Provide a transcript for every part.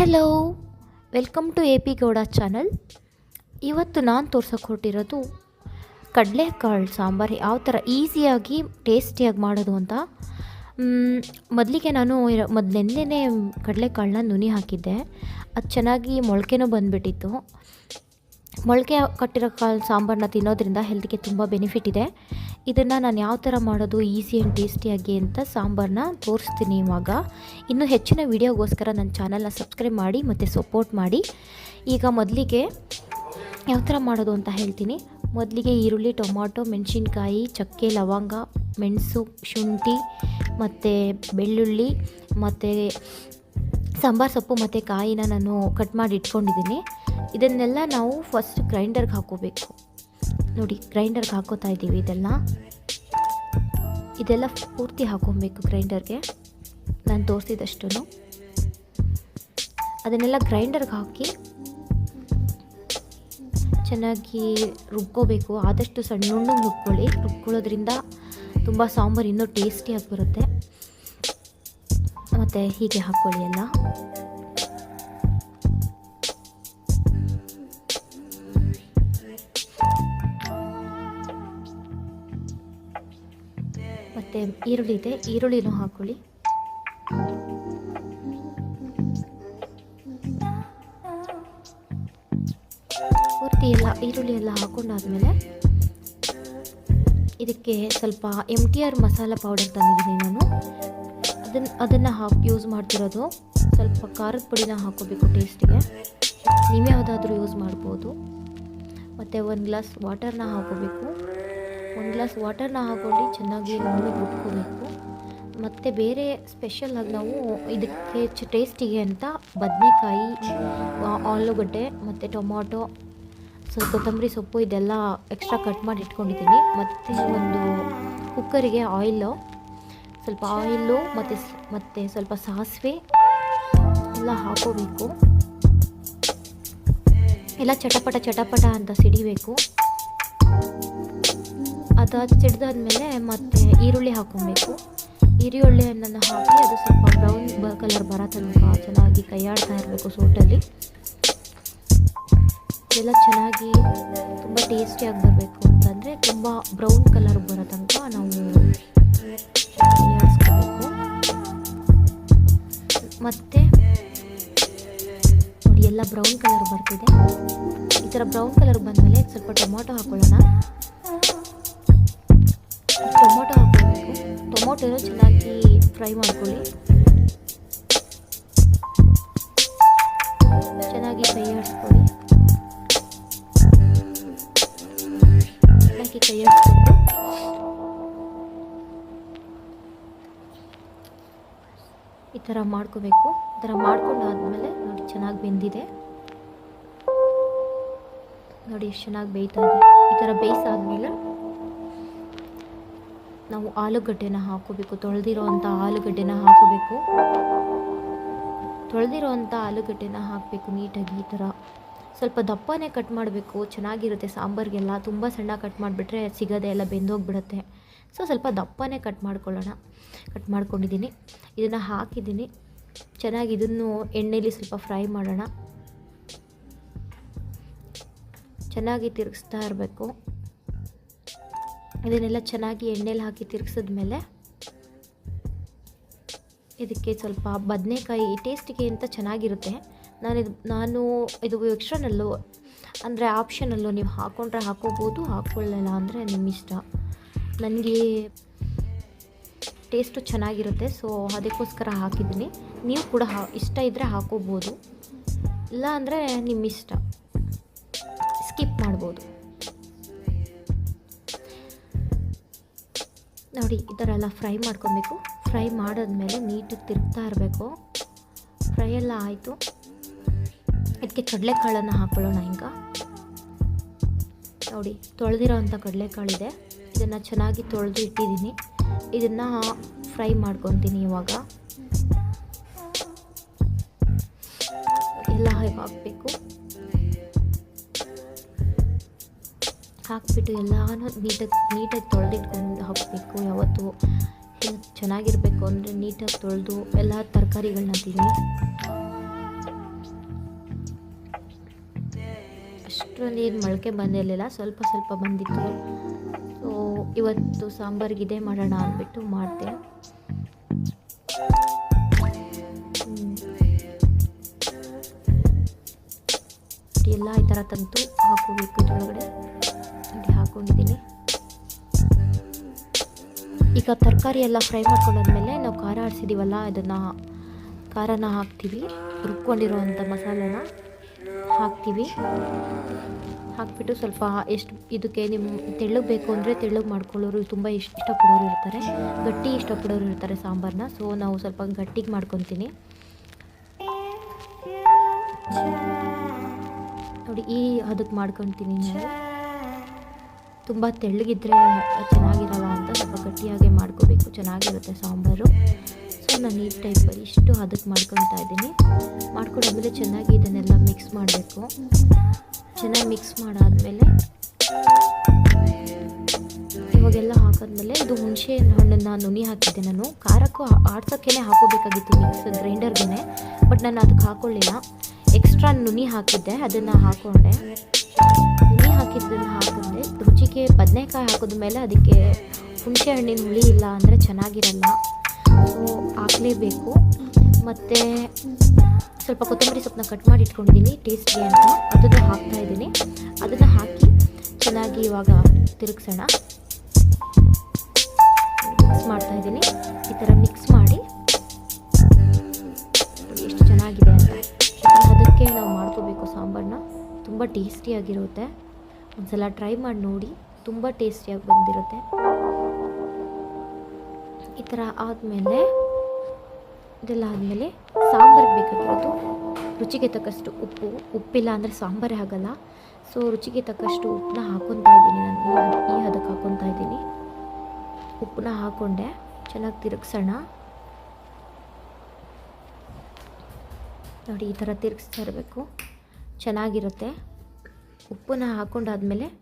Hello welcome to A P Gowda channel ಇವತ್ತು ನಾನು ತೋರ್ಸೋಕೆ ಹೊರಟಿರೋದು ಕಡಲೆಕಾಳು ಸಾಂಬಾರು. ಯಾವ ಥರ ಈಸಿಯಾಗಿ, ಟೇಸ್ಟಿಯಾಗಿ ಮಾಡೋದು ಅಂತ. ಮೊದಲಿಗೆ ನಾನು ಮೊದಲೆಂದೇ ಕಡಲೆಕಾಳನ್ನ ನುನಿ ಹಾಕಿದ್ದೆ. ಅದು ಚೆನ್ನಾಗಿ ಮೊಳಕೆನೂ ಬಂದುಬಿಟ್ಟಿತ್ತು. ಮೊಳಕೆ ಕಟ್ಟಿರೋ ಕಾಳು ಸಾಂಬಾರನ್ನ ತಿನ್ನೋದ್ರಿಂದ ಹೆಲ್ತ್ಗೆ ತುಂಬ ಬೆನಿಫಿಟ್ ಇದೆ. ಇದನ್ನು ನಾನು ಯಾವ ಥರ ಮಾಡೋದು ಈಸಿ ಆ್ಯಂಡ್ ಟೇಸ್ಟಿಯಾಗಿ ಅಂತ ಸಾಂಬಾರನ್ನ ತೋರಿಸ್ತೀನಿ ಇವಾಗ. ಇನ್ನೂ ಹೆಚ್ಚಿನ ವೀಡಿಯೋಗೋಸ್ಕರ ನನ್ನ ಚಾನಲ್ನ ಸಬ್ಸ್ಕ್ರೈಬ್ ಮಾಡಿ ಮತ್ತು ಸಪೋರ್ಟ್ ಮಾಡಿ. ಈಗ ಮೊದಲಿಗೆ ಯಾವ ಥರ ಮಾಡೋದು ಅಂತ ಹೇಳ್ತೀನಿ. ಮೊದಲಿಗೆ ಈರುಳ್ಳಿ, ಟೊಮಾಟೊ, ಮೆಣಸಿನ್ಕಾಯಿ, ಚಕ್ಕೆ, ಲವಂಗ, ಮೆಣಸು, ಶುಂಠಿ, ಮತ್ತು ಬೆಳ್ಳುಳ್ಳಿ, ಮತ್ತು ಸಾಂಬಾರು ಸೊಪ್ಪು ಮತ್ತು ಕಾಯಿನ ನಾನು ಕಟ್ ಮಾಡಿ ಇಟ್ಕೊಂಡಿದ್ದೀನಿ. ಇದನ್ನೆಲ್ಲ ನಾವು ಫಸ್ಟ್ ಗ್ರೈಂಡರ್ಗೆ ಹಾಕೋಬೇಕು. ನೋಡಿ, ಗ್ರೈಂಡರ್ಗೆ ಹಾಕೋತಾ ಇದ್ದೀವಿ ಇದೆಲ್ಲ. ಇದೆಲ್ಲ ಪೂರ್ತಿ ಹಾಕೊಬೇಕು ಗ್ರೈಂಡರ್ಗೆ. ನಾನು ತೋರಿಸಿದಷ್ಟು ಅದನ್ನೆಲ್ಲ ಗ್ರೈಂಡರ್ಗೆ ಹಾಕಿ ಚೆನ್ನಾಗಿ ರುಬ್ಕೋಬೇಕು. ಆದಷ್ಟು ಸಣ್ಣ ರುಬ್ಕೊಳ್ಳಿ. ರುಬ್ಕೊಳ್ಳೋದ್ರಿಂದ ತುಂಬ ಸಾಂಬಾರು ಇನ್ನೂ ಟೇಸ್ಟಿಯಾಗಿ ಬರುತ್ತೆ. ಮತ್ತು ಹೀಗೆ ಹಾಕ್ಕೊಳ್ಳಿ ಎಲ್ಲ. ಮತ್ತು ಈರುಳ್ಳಿ ಇದೆ ಈರುಳ್ಳಿನೂ ಹಾಕೊಳ್ಳಿ. ಪೂರ್ತಿ ಎಲ್ಲ, ಈರುಳ್ಳಿ ಎಲ್ಲ ಹಾಕೊಂಡಾದ್ಮೇಲೆ ಇದಕ್ಕೆ ಸ್ವಲ್ಪ M T R masala powder ತಂದಿದ್ದೀನಿ ನಾನು. ಅದನ್ನು ಅದನ್ನು ಹಾಕಿ ಯೂಸ್ ಮಾಡ್ತಿರೋದು. ಸ್ವಲ್ಪ ಖಾರದ ಪುಡಿನ ಹಾಕೋಬೇಕು ಟೇಸ್ಟಿಗೆ ನೀವು ಯಾವುದಾದ್ರೂ ಯೂಸ್ ಮಾಡ್ಬೋದು. ಮತ್ತು ಒಂದು ಗ್ಲಾಸ್ ವಾಟರ್ನ ಹಾಕೋಬೇಕು. ಒಂದು ಗ್ಲಾಸ್ ವಾಟರ್ನ ಹಾಕೊಂಡು ಚೆನ್ನಾಗಿ ರುಬ್ಕೋಬೇಕು ಮತ್ತು ಬೇರೆ ಸ್ಪೆಷಲಾಗಿ ನಾವು ಇದಕ್ಕೆ ಟೇಸ್ಟಿಗೆ ಅಂತ ಬದನೆಕಾಯಿ ಆಲೂಗಡ್ಡೆ, ಮತ್ತು ಟೊಮಾಟೊ, ಸೊ, ಕೊತ್ತಂಬರಿ ಸೊಪ್ಪು ಇದೆಲ್ಲ ಎಕ್ಸ್ಟ್ರಾ ಕಟ್ ಮಾಡಿ ಇಟ್ಕೊಂಡಿದ್ದೀನಿ. ಮತ್ತು ಒಂದು ಕುಕ್ಕರಿಗೆ ಆಯಿಲು ಸ್ವಲ್ಪ ಆಯಿಲು ಮತ್ತು ಮತ್ತು ಸ್ವಲ್ಪ ಸಾಸಿವೆ ಎಲ್ಲ ಹಾಕೋಬೇಕು. ಎಲ್ಲ ಚಟಪಟ ಚಟಪಟ ಅಂತ ಸಿಡಿಬೇಕು. ಅದಾದ ಸಿಡ್ದಾದ್ಮೇಲೆ ಮತ್ತೆ ಈರುಳ್ಳಿ ಹಾಕೊಬೇಕು ಹಣ್ಣನ್ನು ಹಾಕಿ ಅದು ಸ್ವಲ್ಪ ಬ್ರೌನ್ ಕಲರ್ ಬರೋ ತನಕ ಚೆನ್ನಾಗಿ ಕೈಯಾಡ್ತಾ ಇರಬೇಕು ಸೂಟಲ್ಲಿ. ಎಲ್ಲ ಚೆನ್ನಾಗಿ ತುಂಬ ಟೇಸ್ಟಿಯಾಗಿ ಬರಬೇಕು ಅಂತಂದರೆ ತುಂಬ ಬ್ರೌನ್ ಕಲರ್ ಬರೋ ತನಕ ನಾವು ಕೈಯಾಡಿಸ್ಕೋಬೇಕು. ಮತ್ತು ನೋಡಿ ಎಲ್ಲ ಬ್ರೌನ್ ಕಲರ್ ಬರ್ತಿದೆ. ಈ ಥರ ಬ್ರೌನ್ ಕಲರ್ ಬಂದಮೇಲೆ ಸ್ವಲ್ಪ ಟೊಮೊಟೊ ಹಾಕೊಳ್ಳೋಣ. ಟೊಮೊಟೊನ ಚೆನ್ನಾಗಿ ಫ್ರೈ ಮಾಡ್ಕೊಳ್ಳಿ. ಚೆನ್ನಾಗಿ ಕೈ ಆಡಿಸ್ಕೊಳ್ಳಿ ಚೆನ್ನಾಗಿ ಆಡಿಸ್ಕೊಂಡು ಈ ಥರ ಮಾಡ್ಕೋಬೇಕು. ಈ ಥರ ಮಾಡ್ಕೊಂಡು ಆದಮೇಲೆ ನೋಡಿ ಚೆನ್ನಾಗಿ ಬೆಂದಿದೆ. ನೋಡಿ ಎಷ್ಟು ಚೆನ್ನಾಗಿ ಬೇಯ್ತಾ ಇದೆ. ಈ ಥರ ಬೇಯಿಸಾದ್ಮೇಲೆ ನಾವು ಆಲೂಗಡ್ಡೆನ ಹಾಕೋಬೇಕು. ತೊಳೆದಿರೋ ಅಂಥ ಆಲೂಗಡ್ಡೆನ ಹಾಕೋಬೇಕು. ತೊಳೆದಿರೋ ಅಂಥ ಆಲೂಗಡ್ಡೆನ ಹಾಕಬೇಕು ನೀಟಾಗಿ ಈ ಥರ. ಸ್ವಲ್ಪ ದಪ್ಪನೇ ಕಟ್ ಮಾಡಬೇಕು. ಚೆನ್ನಾಗಿರುತ್ತೆ ಸಾಂಬಾರಿಗೆಲ್ಲ. ತುಂಬ ಸಣ್ಣ ಕಟ್ ಮಾಡಿಬಿಟ್ರೆ ಸಿಗದೆ ಎಲ್ಲ ಬೆಂದೋಗ್ಬಿಡುತ್ತೆ. ಸೊ, ಸ್ವಲ್ಪ ದಪ್ಪನೇ ಕಟ್ ಮಾಡ್ಕೊಳ್ಳೋಣ. ಕಟ್ ಮಾಡ್ಕೊಂಡಿದ್ದೀನಿ. ಇದನ್ನು ಹಾಕಿದ್ದೀನಿ. ಚೆನ್ನಾಗಿ ಇದನ್ನು ಎಣ್ಣೆಯಲ್ಲಿ ಸ್ವಲ್ಪ ಫ್ರೈ ಮಾಡೋಣ. ಚೆನ್ನಾಗಿ ತಿರುಗಿಸ್ತಾ ಇರಬೇಕು. ಇದನ್ನೆಲ್ಲ ಚೆನ್ನಾಗಿ ಎಣ್ಣೆಲಿ ಹಾಕಿ ತಿರುಗಿಸಿದ್ಮೇಲೆ ಇದಕ್ಕೆ ಸ್ವಲ್ಪ ಬದನೆಕಾಯಿ ಟೇಸ್ಟಿಗೆ ಅಂತ ಚೆನ್ನಾಗಿರುತ್ತೆ. ನಾನು ಇದು ನಾನು ಇದು ಎಕ್ಸ್ಟ್ರಾನಲ್ಲು, ಅಂದರೆ ಆಪ್ಷನಲ್ಲು ನೀವು ಹಾಕ್ಕೊಂಡ್ರೆ ಹಾಕೋಬೋದು ಹಾಕ್ಕೊಳ್ಳಲ್ಲ ಅಂದರೆ ನಿಮ್ಮ ಇಷ್ಟ ನನಗೆ ಟೇಸ್ಟು ಚೆನ್ನಾಗಿರುತ್ತೆ, ಸೊ ಅದಕ್ಕೋಸ್ಕರ ಹಾಕಿದ್ದೀನಿ. ನೀವು ಕೂಡ ಹಾ, ಇಷ್ಟ ಇದ್ದರೆ ಹಾಕೋಬೋದು. ಇಲ್ಲ ಅಂದರೆ ನಿಮ್ಮ ಇಷ್ಟ ಸ್ಕಿಪ್ ಮಾಡ್ಬೋದು. ನೋಡಿ, ಈ ಥರ ಎಲ್ಲ ಫ್ರೈ ಮಾಡ್ಕೊಬೇಕು. ಫ್ರೈ ಮಾಡಿದ್ಮೇಲೆ ನೀಟಾಗಿ ತಿರುಗ್ತಾ ಇರಬೇಕು. ಫ್ರೈ ಎಲ್ಲ ಆಯಿತು. ಇದಕ್ಕೆ ಕಡಲೆಕಾಳನ್ನು ಹಾಕ್ಕೊಳ್ಳೋಣ ಈಗ. ನೋಡಿ ತೊಳೆದಿರೋ ಅಂಥ ಕಡಲೆಕಾಳಿದೆ. ಇದನ್ನು ಚೆನ್ನಾಗಿ ತೊಳೆದು ಇಟ್ಟಿದ್ದೀನಿ. ಇದನ್ನು ಫ್ರೈ ಮಾಡ್ಕೊತೀನಿ ಇವಾಗ. ಎಲ್ಲ ಹಾಕಬೇಕು. ಹಾಕ್ಬಿಟ್ಟು ಎಲ್ಲನೂ ನೀಟಾಗಿ ನೀಟಾಗಿ ತೊಳೆದಿಟ್ಕೊಂಡು ಹಾಕಬೇಕು. ಯಾವತ್ತು ಚೆನ್ನಾಗಿರಬೇಕು ಅಂದರೆ ನೀಟಾಗಿ ತೊಳೆದು ಎಲ್ಲ ತರಕಾರಿಗಳನ್ನ ತಿನ್ನಿ ಅಷ್ಟರಲ್ಲಿ ಏನು ಮೊಳಕೆ ಬಂದಿರಲಿಲ್ಲ ಸ್ವಲ್ಪ ಸ್ವಲ್ಪ ಬಂದಿತ್ತು. ಸೊ ಇವತ್ತು ಸಾಂಬಾರಿಗೆ ಇದೇ ಮಾಡೋಣ ಅಂದ್ಬಿಟ್ಟು ಮಾಡಿದೆ. ಎಲ್ಲ ಈ ಥರ ತೆಗೆದು ಹಾಕೋಬೇಕು ಇದ್ರೊಳಗಡೆ. ನೋಡಿ ಹಾಕೊಂಡಿದ್ದೀನಿ. ಈಗ ತರಕಾರಿ ಎಲ್ಲ ಫ್ರೈ ಮಾಡ್ಕೊಂಡಾದ್ಮೇಲೆ ನಾವು ಖಾರ ಆಡಿಸಿದ್ದೀವಲ್ಲ ಅದನ್ನು ಖಾರನ ಹಾಕ್ತೀವಿ. ರುಬ್ಕೊಂಡಿರೋವಂಥ ಮಸಾಲೆನ ಹಾಕ್ತೀವಿ. ಹಾಕ್ಬಿಟ್ಟು ಸ್ವಲ್ಪ ಎಷ್ಟು ಇದಕ್ಕೆ ನಿಮ್ಮ ತೆಳ್ಳಗೆ ಬೇಕು ಅಂದರೆ ತೆಳ್ಳಗೆ ಮಾಡ್ಕೊಳ್ಳೋರು ತುಂಬ ಇಷ್ಟ ಇಷ್ಟಪಡೋರು ಇರ್ತಾರೆ. ಗಟ್ಟಿ ಇಷ್ಟಪಡೋರು ಇರ್ತಾರೆ ಸಾಂಬಾರನ್ನ ಸೊ ನಾವು ಸ್ವಲ್ಪ ಗಟ್ಟಿಗೆ ಮಾಡ್ಕೊತೀನಿ. ನೋಡಿ, ಈ ಅದಕ್ಕೆ ಮಾಡ್ಕೊತೀನಿ ನಾನು. ತುಂಬ ತೆಳ್ಳಗಿದ್ರೆ ಚೆನ್ನಾಗಿರಲ್ಲ ಅಂತ ಸ್ವಲ್ಪ ಗಟ್ಟಿಯಾಗೆ ಮಾಡ್ಕೋಬೇಕು, ಚೆನ್ನಾಗಿರುತ್ತೆ ಸಾಂಬಾರು. ಸೊ ನಾನು ಈ ಟೈಪ್ ಇಷ್ಟು ಅದಕ್ಕೆ ಮಾಡ್ಕೊತಾ ಇದ್ದೀನಿ. ಮಾಡ್ಕೊಂಡಾದ್ಮೇಲೆ ಚೆನ್ನಾಗಿ ಇದನ್ನೆಲ್ಲ ಮಿಕ್ಸ್ ಮಾಡಬೇಕು. ಚೆನ್ನಾಗಿ ಮಿಕ್ಸ್ ಮಾಡಾದಮೇಲೆ ಇವಾಗೆಲ್ಲ ಹಾಕಾದ್ಮೇಲೆ ಇದು ಹುಣಸೆ ಹಣ್ಣನ್ನು ನುನಿ ಹಾಕಿದ್ದೆ ನಾನು. ಖಾರಕ್ಕೂ ಆಡ್ಸೋಕ್ಕೇ ಹಾಕೋಬೇಕಾಗಿತ್ತು ಮಿಕ್ಸ್ ಗ್ರೈಂಡರ್ಗೆ ಬಟ್ ನಾನು ಅದಕ್ಕೆ ಹಾಕೊಳ್ಳಿಲ್ಲ. ಎಕ್ಸ್ಟ್ರಾ ನುನಿ ಹಾಕಿದ್ದೆ, ಅದನ್ನು ಹಾಕ್ಕೊಂಡೆ ಹಾಕಿದ್ದನ್ನು ಹಾಕಿದ್ರೆ ರುಚಿಗೆ ಬದನೆಕಾಯಿ ಹಾಕಿದ್ಮೇಲೆ ಅದಕ್ಕೆ ಹುಣಸೆ ಹಣ್ಣಿನ ಹುಳಿ ಇಲ್ಲ ಅಂದರೆ ಚೆನ್ನಾಗಿರಲ್ಲ. ಸೊ ಹಾಕಲೇಬೇಕು. ಮತ್ತು ಸ್ವಲ್ಪ ಕೊತ್ತಂಬರಿ ಸೊಪ್ಪನ್ನ ಕಟ್ ಮಾಡಿ ಇಟ್ಕೊಂಡಿದ್ದೀನಿ ಟೇಸ್ಟಿ ಅಂತ. ಅದನ್ನು ಹಾಕ್ತಾ ಇದ್ದೀನಿ. ಅದನ್ನು ಹಾಕಿ ಚೆನ್ನಾಗಿ ಇವಾಗ ತಿರುಗಿಸೋಣ. ಮಿಕ್ಸ್ ಮಾಡ್ತಾ ಇದ್ದೀನಿ. ಈ ಥರ ಮಿಕ್ಸ್ ಮಾಡಿ ಎಷ್ಟು ಚೆನ್ನಾಗಿದೆ ಅಂತ. ಅದಕ್ಕೆ ನಾವು ಮಾಡ್ಕೋಬೇಕು ಸಾಂಬಾರನ್ನ ತುಂಬ ಟೇಸ್ಟಿಯಾಗಿರುತ್ತೆ ಒಂದ್ಸಲ ಟ್ರೈ ಮಾಡಿ ನೋಡಿ, ತುಂಬ ಟೇಸ್ಟಿಯಾಗಿ ಬಂದಿರುತ್ತೆ. ಈ ಥರ ಆದಮೇಲೆ, ಇದೆಲ್ಲ ಆದಮೇಲೆ ಸಾಂಬಾರಿಗೆ ಬೇಕಾಗಿರೋದು. ರುಚಿಗೆ ತಕ್ಕಷ್ಟು ಉಪ್ಪು, ಉಪ್ಪಿಲ್ಲ ಅಂದರೆ ಸಾಂಬಾರೇ ಆಗಲ್ಲ. ಸೊ ರುಚಿಗೆ ತಕ್ಕಷ್ಟು ಉಪ್ಪನ್ನ ಹಾಕೊತಾ ಇದ್ದೀನಿ ನಾನು. ಈ ಹದ- ಈ ಹದಕ್ಕೆ ಹಾಕೊತಾ ಇದ್ದೀನಿ. ಉಪ್ಪನ್ನ ಹಾಕ್ಕೊಂಡೆ ಚೆನ್ನಾಗಿ ತಿರುಗ್ಸೋಣ. ನೋಡಿ, ಈ ಥರ ತಿರುಗಿಸ್ತಾ ಇರಬೇಕು. ಚೆನ್ನಾಗಿರುತ್ತೆ. ಉಪ್ಪನ್ನ ಹಾಕೊಂಡಾದಮೇಲೆ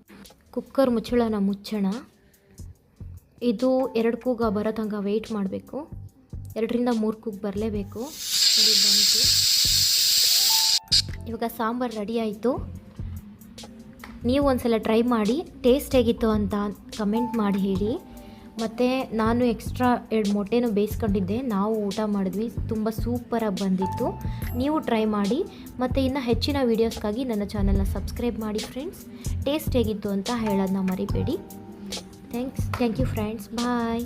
ಕುಕ್ಕರ್ ಮುಚ್ಚಳನ ಮುಚ್ಚೋಣ. ಇದು ಎರಡು ಕೂಗ ಬರೋ ತನಕ ವೆಯ್ಟ್ ಮಾಡಬೇಕು. ಎರಡರಿಂದ ಮೂರು ಕೂಗ್ ಬರಲೇಬೇಕು. ಬಂತು. ಇವಾಗ ಸಾಂಬಾರು ರೆಡಿ ಆಯಿತು. ನೀವು ಒಂದ್ಸಲ ಟ್ರೈ ಮಾಡಿ ಟೇಸ್ಟ್ ಹೇಗಿತ್ತು ಅಂತ ಕಮೆಂಟ್ ಮಾಡಿ ಹೇಳಿ. ಮತ್ತು ನಾನು ಎಕ್ಸ್ಟ್ರಾ ಎರಡು ಮೊಟ್ಟೆನೂ ಬೇಯಿಸ್ಕೊಂಡಿದ್ದೆ. ನಾವು ಊಟ ಮಾಡಿದ್ವಿ. ತುಂಬ ಸೂಪರಾಗಿ ಬಂದಿತ್ತು. ನೀವು ಟ್ರೈ ಮಾಡಿ. ಮತ್ತು ಇನ್ನು ಹೆಚ್ಚಿನ ವೀಡಿಯೋಸ್ಗಾಗಿ ನನ್ನ ಚಾನಲ್ನ ಸಬ್ಸ್ಕ್ರೈಬ್ ಮಾಡಿ ಫ್ರೆಂಡ್ಸ್ ಟೇಸ್ಟ್ ಹೇಗಿತ್ತು ಅಂತ ಹೇಳೋದನ್ನ ಮರಿಬೇಡಿ. Thanks thank you friends bye